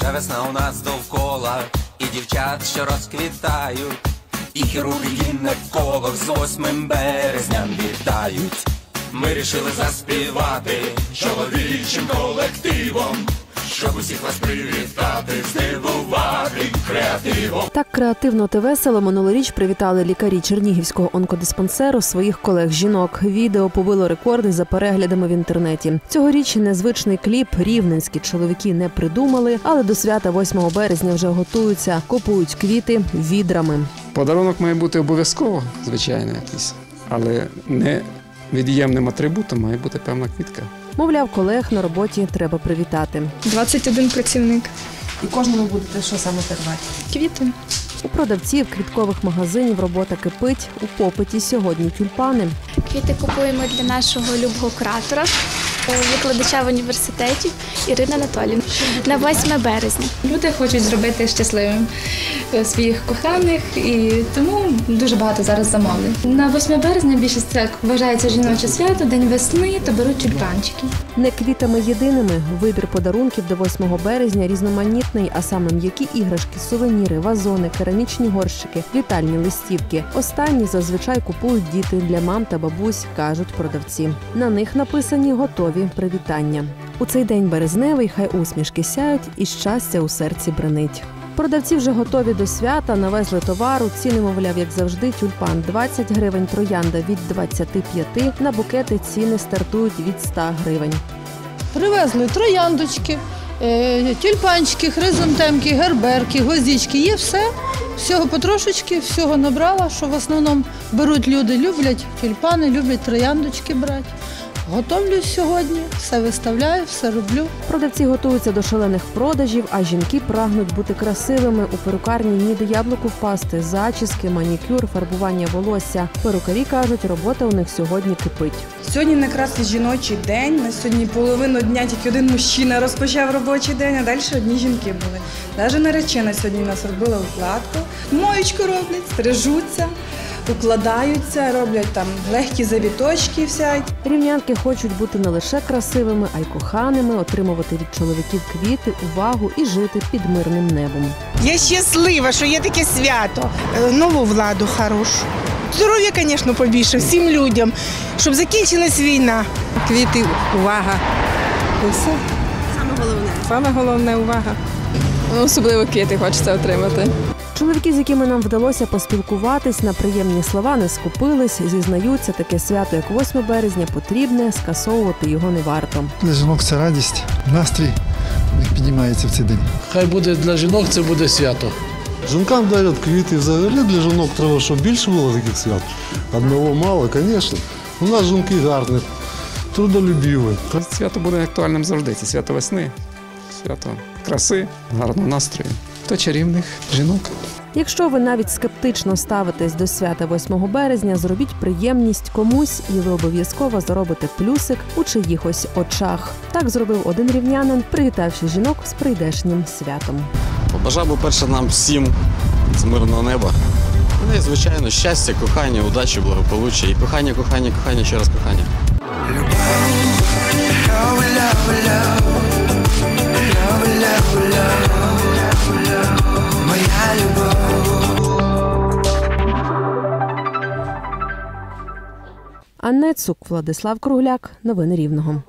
Вже весна у нас довкола, і дівчат, що розквітають, і хірурги гінеколог з 8 березням вітають. Ми рішили заспівати чоловічим колективом, щоб усіх вас привітати, здивувати креативом. Так креативно та весело минулоріч привітали лікарі Чернігівського онкодиспансеру своїх колег жінок. Відео побило рекорди за переглядами в інтернеті. Цьогоріч незвичний кліп рівненські чоловіки не придумали, але до свята 8 березня вже готуються, купують квіти відрами. Подарунок має бути обов'язково, звичайно, якийсь, але не від'ємним атрибутом має бути певна квітка. Мовляв, колег на роботі треба привітати. 21 працівник. І кожному будете що саме передати? Квіти. У продавців квіткових магазинів робота кипить у попиті сьогодні тюльпани. Квіти купуємо для нашого любого куратора, е, викладача в університеті Ірини Анатоліївни на 8 березня. Люди хочуть зробити щасливим е, своїх коханих, і тому дуже багато зараз замовлень. На 8 березня більшість це вважається жіноче свято, день весни, то беруть тюльпанчики. Не квітами єдиними. Вибір подарунків до 8 березня різноманітний, а саме м'які іграшки, сувеніри, вазони, керамічні горщики, вітальні листівки. Останні зазвичай купують діти для мам та бабусь, кажуть продавці. На них написані готові привітання. У цей день березневий хай усмішки сяють і щастя у серці бренить. Продавці вже готові до свята, навезли товару. Ціни, мовляв, як завжди, тюльпан 20 гривень, троянда від 25, на букети ціни стартують від 100 гривень. Привезли трояндочки, е, тюльпанчики, хризантемки, герберки, гвоздички. Є все. Всього потрошечки, всього набрала, що в основному беруть люди, люблять тюльпани, люблять трояндочки брати. Готовлю сьогодні, все виставляю, все роблю. Продавці готуються до шалених продажів, а жінки прагнуть бути красивими. У перукарні ні до яблуку впасти, зачіски, манікюр, фарбування волосся. Перукарі кажуть, робота у них сьогодні кипить. Сьогодні якраз жіночий день. На сьогодні половину дня тільки один мужчина розпочав робочий день, а далі одні жінки були. Навіть наречена сьогодні у нас робила укладку. Моєчку роблять, стрижуться, укладаються, роблять там легкі завіточки всякі. Рівнянки хочуть бути не лише красивими, а й коханими, отримувати від чоловіків квіти, увагу і жити під мирним небом. Я щаслива, що є таке свято. Е, Нову владу хорошу. Здоров'я, звісно, побільше всім людям, щоб закінчилась війна. Квіти, увага. І все. Саме головне. Саме головне увага. Особливо квіти хочеться отримати. Чоловіки, з якими нам вдалося поспілкуватись, на приємні слова не скупились, зізнаються, таке свято, як 8 березня, потрібне, скасовувати його не варто. Для жінок це радість, настрій піднімається в цей день. Хай буде для жінок, це буде свято. Жінкам дарять квіти. Взагалі для жінок треба, щоб більше було таких свят. Одного мало, звісно. У нас жінки гарні, трудолюбіві. Свято буде актуальним завжди. Це свято весни, свято краси, гарного настрою та чарівних жінок. Якщо ви навіть скептично ставитесь до свята 8 березня, зробіть приємність комусь, і ви обов'язково заробите плюсик у чиїхось очах. Так зробив один рівнянин, привітавши жінок з прийдешнім святом. Побажав би перше нам всім з мирного неба. Ну і, звичайно, щастя, кохання, удачі, благополуччя. І кохання, кохання, кохання, ще раз кохання. Анна Цук, Владислав Кругляк. Новини Рівного.